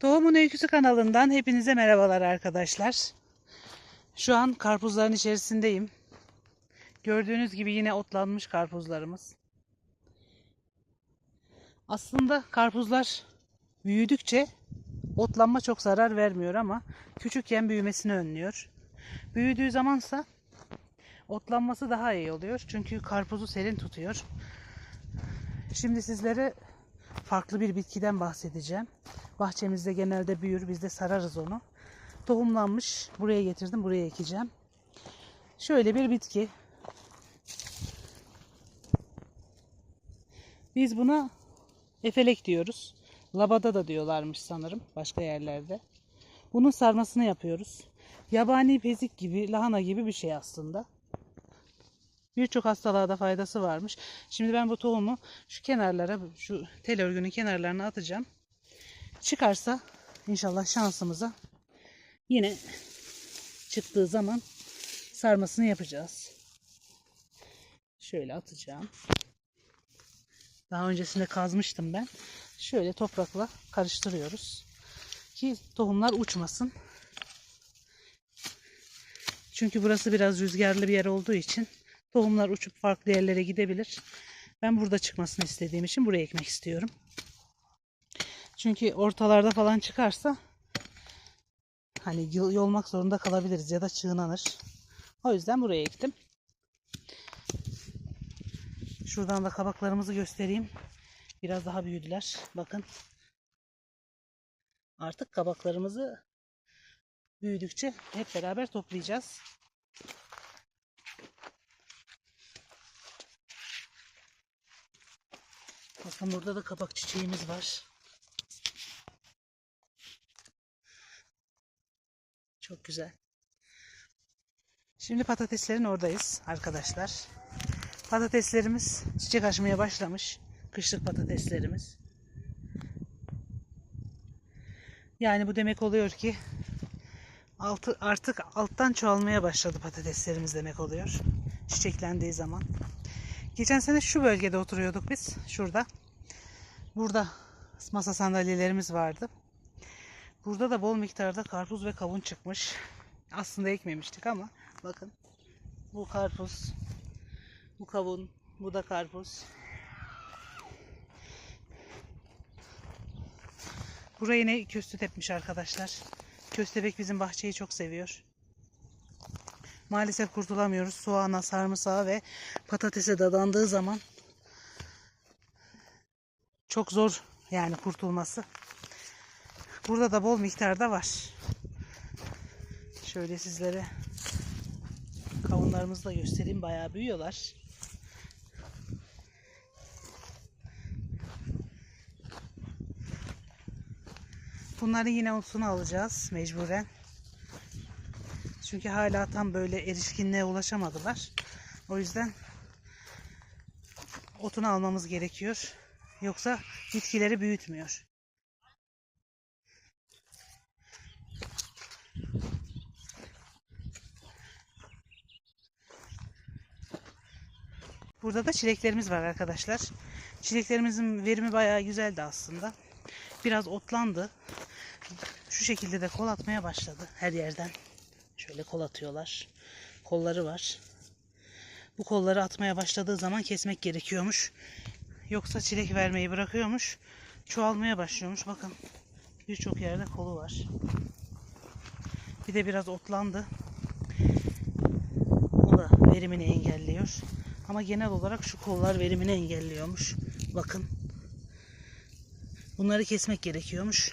Tohumun Öyküsü kanalından hepinize merhabalar arkadaşlar. Şu an karpuzların içerisindeyim. Gördüğünüz gibi yine otlanmış karpuzlarımız. Aslında karpuzlar büyüdükçe otlanma çok zarar vermiyor ama küçükken büyümesini önlüyor. Büyüdüğü zamansa otlanması daha iyi oluyor. Çünkü karpuzu serin tutuyor. Şimdi sizlere farklı bir bitkiden bahsedeceğim. Bahçemizde genelde büyür. Biz de sararız onu. Tohumlanmış. Buraya getirdim. Buraya ekeceğim. Şöyle bir bitki. Biz buna efelek diyoruz. Labada da diyorlarmış sanırım başka yerlerde. Bunun sarmasını yapıyoruz. Yabani pezik gibi, lahana gibi bir şey aslında. Birçok hastalığa da faydası varmış. Şimdi ben bu tohumu şu kenarlara, şu tel örgünün kenarlarına atacağım. Çıkarsa inşallah şansımıza yine çıktığı zaman sarmasını yapacağız. Şöyle atacağım. Daha öncesinde kazmıştım ben. Şöyle toprakla karıştırıyoruz. Ki tohumlar uçmasın. Çünkü burası biraz rüzgarlı bir yer olduğu için tohumlar uçup farklı yerlere gidebilir. Ben burada çıkmasını istediğim için buraya ekmek istiyorum. Çünkü ortalarda falan çıkarsa hani yol- yolmak zorunda kalabiliriz ya da çığınanır. O yüzden buraya ektim. Şuradan da kabaklarımızı göstereyim. Biraz daha büyüdüler. Bakın. Artık kabaklarımızı büyüdükçe hep beraber toplayacağız. Bakın burada da kabak çiçeğimiz var. Çok güzel. Şimdi patateslerin oradayız arkadaşlar. Patateslerimiz çiçek açmaya başlamış. Kışlık patateslerimiz. Yani bu demek oluyor ki altı artık alttan çoğalmaya başladı patateslerimiz demek oluyor. Çiçeklendiği zaman. Geçen sene şu bölgede oturuyorduk biz. Şurada. Burada masa sandalyelerimiz vardı. Burada da bol miktarda karpuz ve kavun çıkmış. Aslında ekmemiştik ama bakın. Bu karpuz, bu kavun, bu da karpuz. Burayı yine köstü tepmiş arkadaşlar. Köstebek bizim bahçeyi çok seviyor. Maalesef kurtulamıyoruz. Soğana, sarımsağa ve patatese dadandığı zaman çok zor yani kurtulması. Burada da bol miktarda var. Şöyle sizlere kavunlarımızı da göstereyim. Bayağı büyüyorlar. Bunların yine otunu alacağız mecburen. Çünkü hala tam böyle erişkinliğe ulaşamadılar. O yüzden otunu almamız gerekiyor. Yoksa bitkileri büyütmüyor. Burada da çileklerimiz var arkadaşlar. Çileklerimizin verimi bayağı güzeldi aslında. Biraz otlandı. Şu şekilde de kol atmaya başladı her yerden. Şöyle kol atıyorlar. Kolları var. Bu kolları atmaya başladığı zaman kesmek gerekiyormuş. Yoksa çilek vermeyi bırakıyormuş. Çoğalmaya başlıyormuş. Bakın birçok yerde kolu var. Bir de biraz otlandı. O da verimini engelliyor. Ama genel olarak şu kollar verimini engelliyormuş. Bakın. Bunları kesmek gerekiyormuş.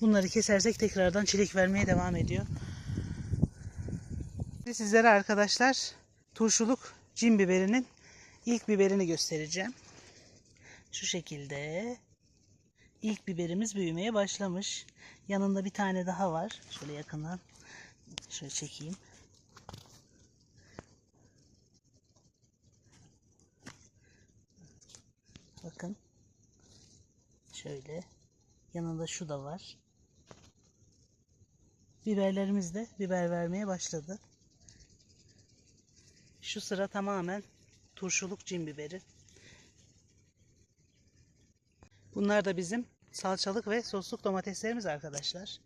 Bunları kesersek tekrardan çilek vermeye devam ediyor. Ve sizlere arkadaşlar turşuluk cin biberinin ilk biberini göstereceğim. Şu şekilde ilk biberimiz büyümeye başlamış. Yanında bir tane daha var. Şöyle yakından şöyle çekeyim. Bakın. Şöyle. Yanında şu da var. Biberlerimiz de biber vermeye başladı. Şu sıra tamamen turşuluk cin biberi. Bunlar da bizim salçalık ve sosluk domateslerimiz arkadaşlar.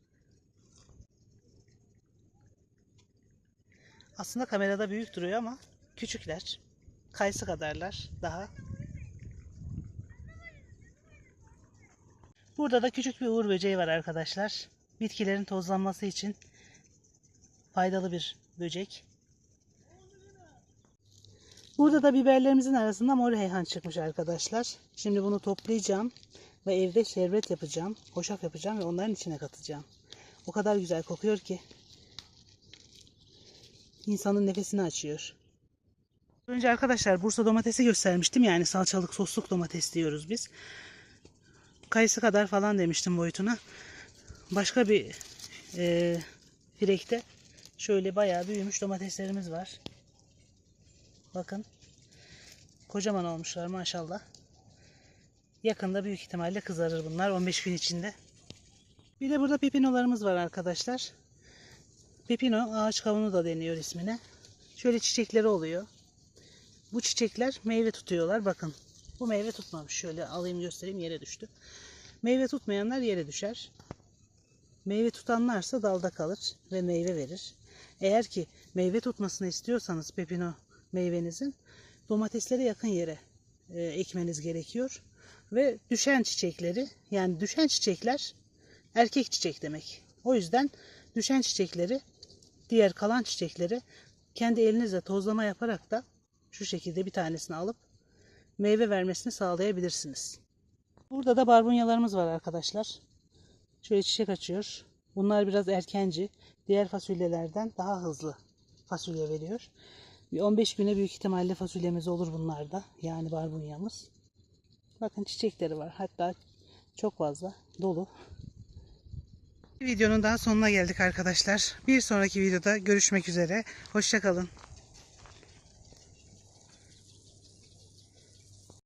Aslında kamerada büyük duruyor ama küçükler. Kayısı kadarlar daha. Burada da küçük bir uğur böceği var arkadaşlar. Bitkilerin tozlanması için faydalı bir böcek. Burada da biberlerimizin arasında mor reyhan çıkmış arkadaşlar. Şimdi bunu toplayacağım ve evde şerbet yapacağım, hoşaf yapacağım ve onların içine katacağım. O kadar güzel kokuyor ki insanın nefesini açıyor. Önce arkadaşlar Bursa domatesi göstermiştim. Yani salçalık sosluk domates diyoruz biz. Kayısı kadar falan demiştim boyutuna. Başka bir e, firekte şöyle bayağı büyümüş domateslerimiz var. Bakın. Kocaman olmuşlar maşallah. Yakında büyük ihtimalle kızarır bunlar 15 gün içinde. Bir de burada pepinolarımız var arkadaşlar. Pepino ağaç kavunu da deniyor ismine. Şöyle çiçekleri oluyor. Bu çiçekler meyve tutuyorlar. Bakın bu meyve tutmamış. Şöyle alayım göstereyim yere düştü. Meyve tutmayanlar yere düşer. Meyve tutanlarsa dalda kalır ve meyve verir. Eğer ki meyve tutmasını istiyorsanız pepino meyvenizin domateslere yakın yere e, ekmeniz gerekiyor. Ve düşen çiçekleri yani düşen çiçekler erkek çiçek demek. O yüzden düşen çiçekleri diğer kalan çiçekleri kendi elinizle tozlama yaparak da şu şekilde bir tanesini alıp meyve vermesini sağlayabilirsiniz. Burada da barbunyalarımız var arkadaşlar. Şöyle çiçek açıyor. Bunlar biraz erkenci. Diğer fasulyelerden daha hızlı fasulye veriyor. Bir 15 güne büyük ihtimalle fasulyemiz olur bunlarda. Yani barbunyamız. Bakın çiçekleri var. Hatta çok fazla dolu. Videonun daha sonuna geldik arkadaşlar. Bir sonraki videoda görüşmek üzere. Hoşçakalın.